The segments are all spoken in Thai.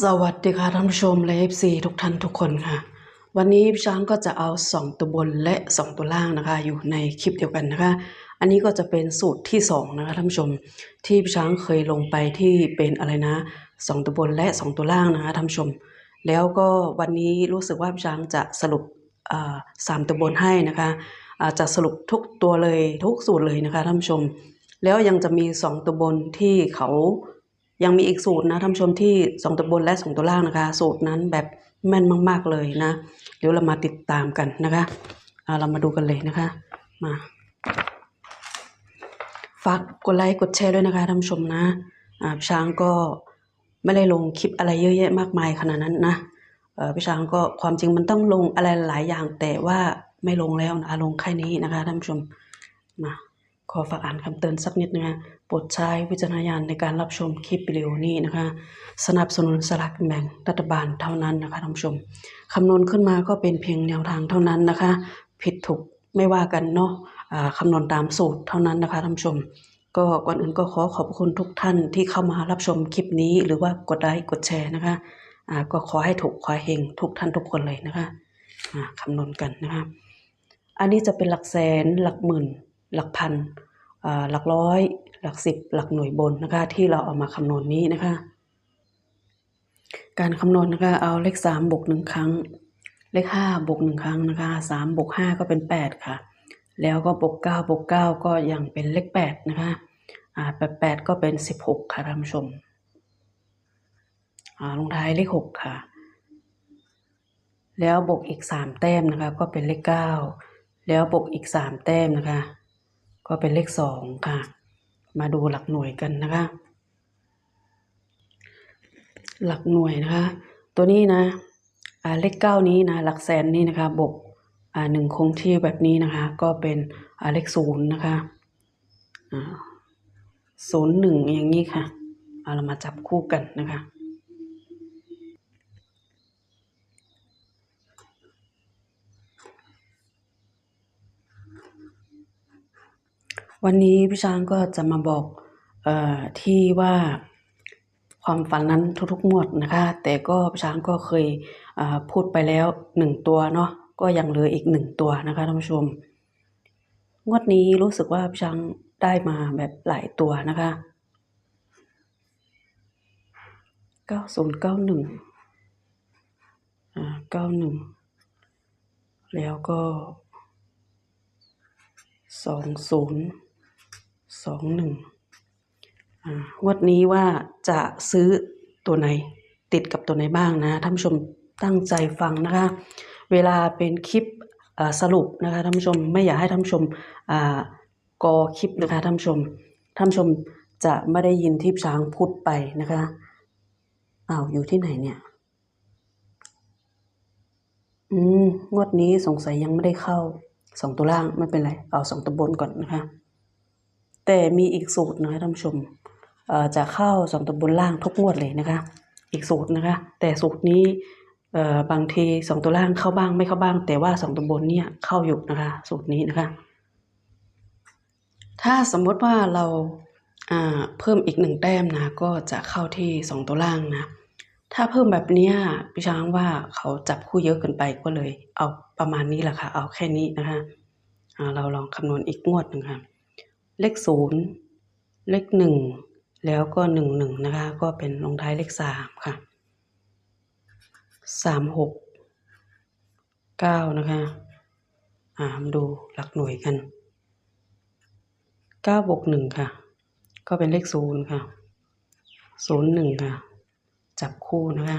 สวัสดีค่ะท่านผู้ชมและ FC ทุกท่านทุกคนค่ะ วันนี้พี่ช้างก็จะเอา 2 ตัวบนและ 2 ตัวล่างนะคะ อยู่ในคลิปเดียวกันนะคะ อันนี้ก็จะเป็นสูตรที่ 2 นะคะท่านผู้ชม ที่พี่ช้างเคยลงไปที่เป็นอะไรนะ 2 ตัวบนและ 2 ตัวล่างนะคะท่านผู้ชม แล้วก็วันนี้รู้สึกว่าพี่ช้างจะสรุปสามตัวบนให้นะคะจะสรุปทุกตัวเลยทุกสูตรเลยนะคะท่านผู้ชม แล้วยังจะมี 2 ตัวบนที่เขา ยังมีอีกสูตรนะท่านชมที่2ตัวบนและ2ตัวล่างนะคะ สูตรนั้นแบบแม่นมาก ๆเลยนะ เดี๋ยวเรามาติดตามกันนะคะอ่าเรามาดูกันเลยนะคะ มาฝากกดไลค์กดแชร์ด้วยนะคะท่านชมนะพี่ช้างก็ไม่ได้ลงคลิปอะไรเยอะแยะมากมายขนาดนั้นนะพี่ช้างก็ความจริงมันต้องลงอะไรหลายอย่างแต่ว่าไม่ลงแล้วนะคะลงแค่นี้นะคะท่านผู้ชมมา ขอฝากอ่านคำเตือนสักนิดนะคะโปรดใช้วิจารณญาณในการรับชมคลิปวิดีโอนี้นะคะ สนับสนุนสลากกินแบ่งรัฐบาลเท่านั้นนะคะท่านผู้ชมคำนวณขึ้นมาก็เป็นเพียงแนวทางเท่านั้นนะคะ ผิดถูกไม่ว่ากันเนาะอ่าคำนวณตามสูตรเท่านั้นนะคะท่านผู้ชม ก็ก่อนอื่นก็ขอขอบคุณทุกท่านที่เข้ามารับชมคลิปนี้หรือว่ากดไลค์กดแชร์นะคะอ่าก็ขอให้ถูกขอให้เฮงทุกท่านทุกคนเลยนะคะอ่าคำนวณกันนะคะอันนี้จะเป็นหลักแสนหลักหมื่น หลักพันอ่าหลักร้อย หลักสิบหลักหน่วยบนนะคะ ที่เราเอามาคำนวณนี้นะคะ การคำนวณนะคะเอาเลขสามบวกหนึ่งครั้ง เลขห้าบวกหนึ่งครั้งนะคะสามบวกห้าก็เป็นแปดค่ะ แล้วก็บวกเก้าบวกเก้าก็ยังเป็นเลขแปดนะคะอ่าแปดแปดก็เป็นสิบหกค่ะท่านผู้ชมอ่าลงท้ายเลขหกค่ะ แล้วบวกอีกสามแต้มนะคะ ก็เป็นเลขเก้าแล้วบวกอีกสามแต้มนะคะ ก็เป็นเลขสองค่ะ มาดูหลักหน่วยกันนะคะ หลักหน่วยนะคะ ตัวนี้นะเลขเก้านี้นะหลักแสนนี้นะคะบวกหนึ่งคงที่แบบนี้นะคะ ก็เป็นเลขศูนย์นะคะศูนย์หนึ่งอย่างนี้ค่ะ เอาเรามาจับคู่กันนะคะ วันนี้พี่ช้างก็จะมาบอกเอ่อที่ว่าความฝันนั้นทุกๆงวดนะคะ แต่ก็พี่ช้างก็เคยอ่าพูดไปแล้วหนึ่งตัวเนาะก็ยังเหลืออีกหนึ่งตัวนะคะท่านผู้ชม งวดนี้รู้สึกว่าพี่ช้างได้มาแบบหลายตัวนะคะเก้าศูนย์เก้าหนึ่งอ่าเก้าหนึ่งแล้วก็สองศูนย์ สองหนึ่งอ่างวดนี้ว่าจะซื้อตัวไหนติดกับตัวไหนบ้างนะท่านผู้ชมตั้งใจฟังนะคะ เวลาเป็นคลิปอ่าสรุปนะคะท่านผู้ชมไม่อยากให้ท่านผู้ชมอ่ากอคลิปนะคะท่านผู้ชมท่านผู้ชมจะไม่ได้ยินที่ช้างพูดไปนะคะอ้าวอยู่ที่ไหนเนี่ย อืมงวดนี้สงสัยยังไม่ได้เข้าสองตัวล่างไม่เป็นไร เอาสองตัวบนก่อนนะคะ แต่มีอีกสูตรนะคะท่านผู้ชมเอ่อจะเข้าสองตัวบนล่างทุกงวดเลยนะคะ อีกสูตรนะคะ แต่สูตรนี้เอ่อบางทีสองตัวล่างเข้าบ้างไม่เข้าบ้าง แต่ว่าสองตัวบนเนี่ยเข้าอยู่นะคะ สูตรนี้นะคะ ถ้าสมมติว่าเราอ่าเพิ่มอีกหนึ่งแต้มนะ ก็จะเข้าที่สองตัวล่างนะ ถ้าเพิ่มแบบเนี้ยพี่ช้างว่าเขาจับคู่เยอะเกินไปก็เลย เอาประมาณนี้แหละค่ะ เอาแค่นี้นะคะเราลองคำนวณอีกงวดหนึ่งค่ะ เลขศูนย์เลขหนึ่งแล้วก็หนึ่งหนึ่งนะคะ ก็เป็นลงท้ายเลขสามค่ะสามหกเก้านะคะอ่ามาดูหลักหน่วยกันเก้าบวกหนึ่งค่ะ ก็เป็นเลขศูนย์ค่ะศูนย์หนึ่งค่ะ จับคู่นะคะ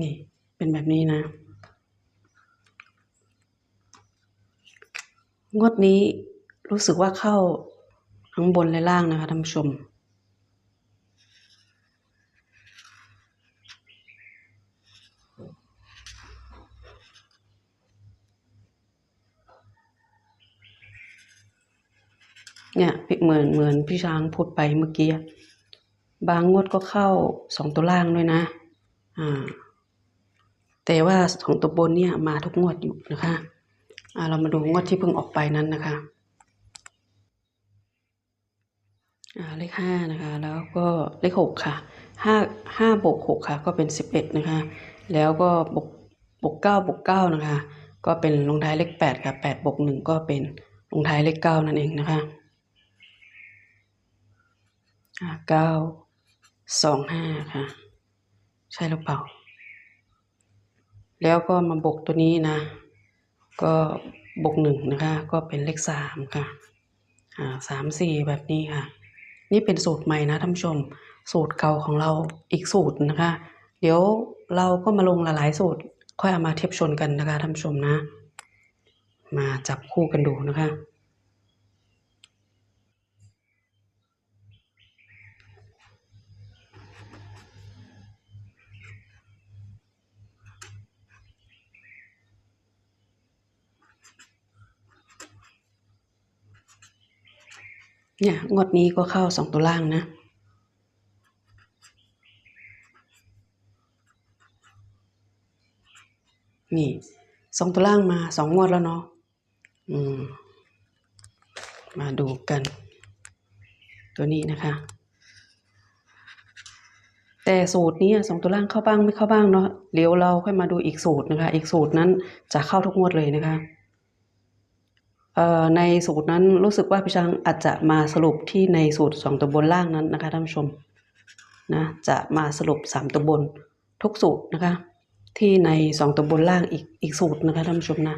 นี่เป็นแบบนี้นะ งวดนี้รู้สึกว่าเข้าทั้งบนและล่างนะคะท่านผู้ชม เนี่ยเหมือนเหมือนพี่ช้างพูดไปเมื่อกี้ บางงวดก็เข้าสองตัวล่างด้วยนะ อ่า แต่ว่าสองตัวบนเนี่ยมาทุกงวดอยู่นะคะเรามาดูงวดที่เพิ่งออกไปนั้นนะคะเลขห้านะคะ แล้วก็เลขหกค่ะห้าห้าบวกหกค่ะ ก็เป็นสิบเอ็ดนะคะ แล้วก็บวกบวกเก้าบวกเก้านะคะ ก็เป็นลงท้ายเลขแปดค่ะแปดบวกหนึ่งก็เป็นลงท้ายเลขเก้านั่นเองนะคะเก้าสองห้าค่ะ ใช่หรือเปล่า แล้วก็มาบวกตัวนี้นะ ก็บวกหนึ่งนะคะ ก็เป็นเลขสามค่ะอ่าสามสี่แบบนี้ค่ะ นี่เป็นสูตรใหม่นะท่านผู้ชม สูตรเก่าของเราอีกสูตรนะคะ เดี๋ยวเราก็มาลงหลายๆสูตร ค่อยเอามาเทียบชนกันนะคะท่านผู้ชมนะ มาจับคู่กันดูนะคะ เนี่ยงวดนี้ก็เข้าสองตัวล่างนะ นี่สองตัวล่างมาสองงวดแล้วเนาะอืม มาดูกัน ตัวนี้นะคะ แต่สูตรนี้สองตัวล่างเข้าบ้างไม่เข้าบ้างเนาะเดี๋ยวเราค่อยมาดูอีกสูตรนะคะ อีกสูตรนั้นจะเข้าทุกงวดเลยนะคะ ในสูตรนั้นรู้สึกว่าพี่ช้างอาจจะมาสรุปที่ในสูตรสองตัวบนล่างนั้นนะคะท่านผู้ชมนะจะมาสรุปสามตัวบนทุกสูตรนะคะ ที่ในสองตัวบนล่างอีกอีกสูตรนะคะท่านผู้ชมนะ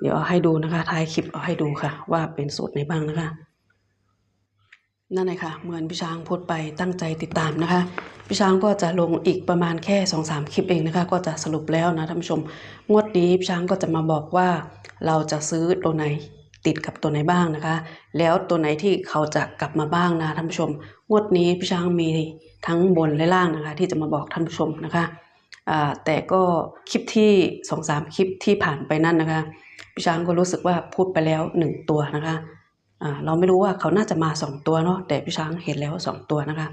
เดี๋ยวเอาให้ดูนะคะท้ายคลิปเอาให้ดูค่ะ ว่าเป็นสูตรไหนบ้างนะคะ นั่นเลยค่ะเหมือนพี่ช้างพูดไปตั้งใจติดตามนะคะพี่ช้างก็จะลงอีกประมาณแค่สองสามคลิปเองนะคะ ก็จะสรุปแล้วนะท่านผู้ชม งวดนี้พี่ช้างก็จะมาบอกว่า เราจะซื้อตัวไหนติดกับตัวไหนบ้างนะคะ แล้วตัวไหนที่เขาจะกลับมาบ้างนะท่านผู้ชม งวดนี้พี่ช้างมีทั้งบนและล่างนะคะ ที่จะมาบอกท่านผู้ชมนะคะแต่ก็คลิปที่สองสามคลิปที่ผ่านไปนั่นนะคะพี่ช้างก็รู้สึกว่าพูดไปแล้วหนึ่งตัวนะคะ อ่าเราไม่รู้ว่าเขาน่าจะมาสองตัวเนาะแต่พี่ช้างเห็นแล้วสองตัวนะคะ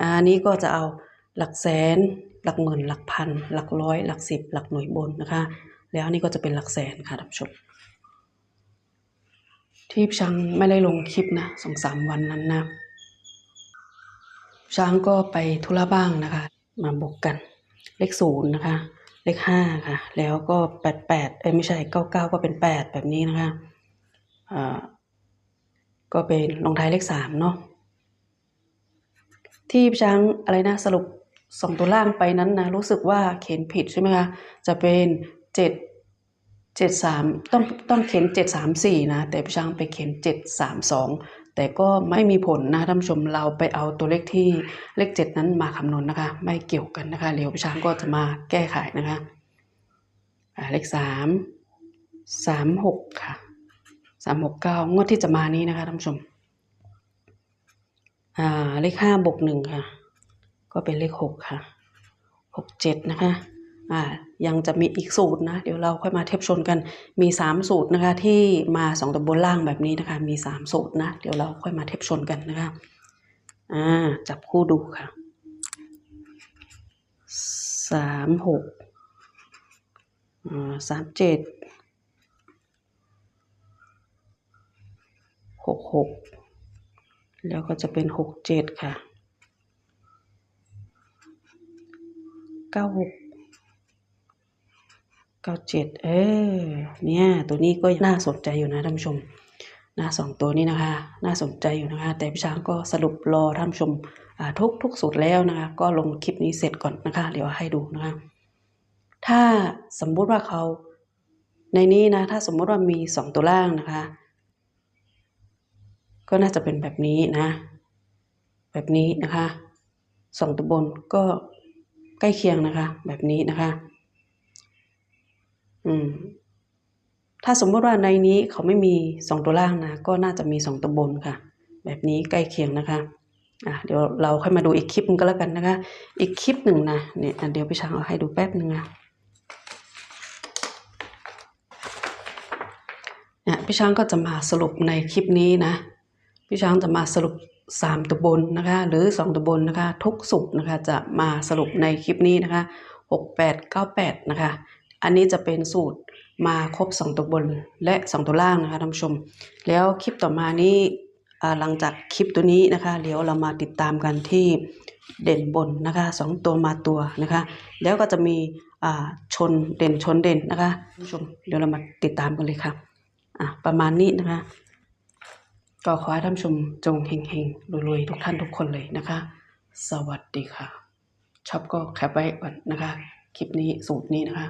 อันนี้ก็จะเอาหลักแสน หลักหมื่น หลักพัน หลักร้อย หลักสิบ หลักหน่วยบนนะคะ แล้วอันนี้ก็จะเป็นหลักแสนค่ะท่านผู้ชมที่พี่ช้างไม่ได้ลงคลิปนะสองสามวันนั้นนะช้างก็ไปธุระบ้างนะคะ มาบวกกัน เลขศูนย์นะคะ เลขห้าค่ะ แล้วก็แปดแปดเอ้ยไม่ใช่เก้าเก้าก็เป็นแปดแบบนี้นะคะอ่า ก็เป็นลงท้ายเลขสามเนาะที่พี่ช้างอะไรนะสรุปสองตัวล่างไปนั้นนะรู้สึกว่าเขียนผิดใช่ไหมคะจะเป็นเจ็ดเจ็ดสามต้องต้องเขียนเจ็ดสามสี่นะ แต่พี่ช้างไปเขียนเจ็ดสามสองแต่ก็ไม่มีผลนะท่านผู้ชมเราไปเอาตัวเลขที่เลขเจ็ดนั้นมาคำนวณนะคะ ไม่เกี่ยวกันนะคะเดี๋ยวพี่ช้างก็จะมาแก้ไขนะคะเลขสามสามหกค่ะ สามหกเก้างวดที่จะมานี้นะคะท่านผู้ชม อ่า เลขห้าบวกหนึ่งค่ะ ก็เป็นเลขหกค่ะหกเจ็ดนะคะ อ่า ยังจะมีอีกสูตรนะ เดี๋ยวเราค่อยมาเทียบชนกัน มีสามสูตรนะคะ ที่มาสองตัวบนล่างแบบนี้นะคะ มีสามสูตรนะ เดี๋ยวเราค่อยมาเทียบชนกันนะคะ อ่า จับคู่ดูค่ะสามหกอ่าสามเจ็ด ห กหกแล้วก็จะเป็นหกเจ็ดค่ะเก้าหกเก้าเจ็ดเออเนี่ยตัวนี้ก็น่าสนใจอยู่นะท่านผู้ชมนะสองตัวนี้นะคะ น่าสนใจอยู่นะคะ แต่พี่ช้างก็สรุปรอท่านผู้ชมทุกทุกสูตรแล้วนะคะ ก็ลงคลิปนี้เสร็จก่อนนะคะ เดี๋ยวให้ดูนะคะ ถ้าสมมุติว่าเขาในนี้นะ ถ้าสมมุติว่ามีสองตัวล่างนะคะ ก็น่าจะเป็นแบบนี้นะ แบบนี้นะคะสองตัวบนก็ใกล้เคียงนะคะ แบบนี้นะคะ อืม ถ้าสมมติว่าในนี้เขาไม่มีสองตัวล่างนะ ก็น่าจะมีสองตัวบนค่ะ แบบนี้ใกล้เคียงนะคะอะเดี๋ยวเราค่อยมาดูอีกคลิปนึงก็แล้วกันนะคะ อีกคลิปหนึ่งนะเนี่ยเดี๋ยวพี่ช้างเอาให้ดูแป๊บนึงนะเนี่ยพี่ช้างก็จะมาสรุปในคลิปนี้นะ พี่ช้างจะมาสรุป 3ตัวบนนะคะ หรือ 2ตัวบนนะคะ ทุกสุกร์นะคะจะมาสรุปในคลิปนี้นะคะ68 98นะคะ อันนี้จะเป็นสูตรมาครบ 2ตัวบนและ 2 ตัวล่างนะคะท่านผู้ชม แล้วคลิปต่อมานี้หลังจากคลิปตัวนี้นะคะเดี๋ยวเรามาติดตามกันที่เด่นบนนะคะสองตัวมาตัวนะคะ แล้วก็จะมีชนเด่นชนเด่นนะคะท่านผู้ชมเดี๋ยวเรามาติดตามกันเลยค่ะอะประมาณนี้นะคะ ก็ขอให้ท่านชมจงเฮงๆรวยๆทุกท่านทุกคนเลยนะคะ สวัสดีค่ะชอบก็แคปไว้ก่อนนะคะ คลิปนี้สูตรนี้นะคะ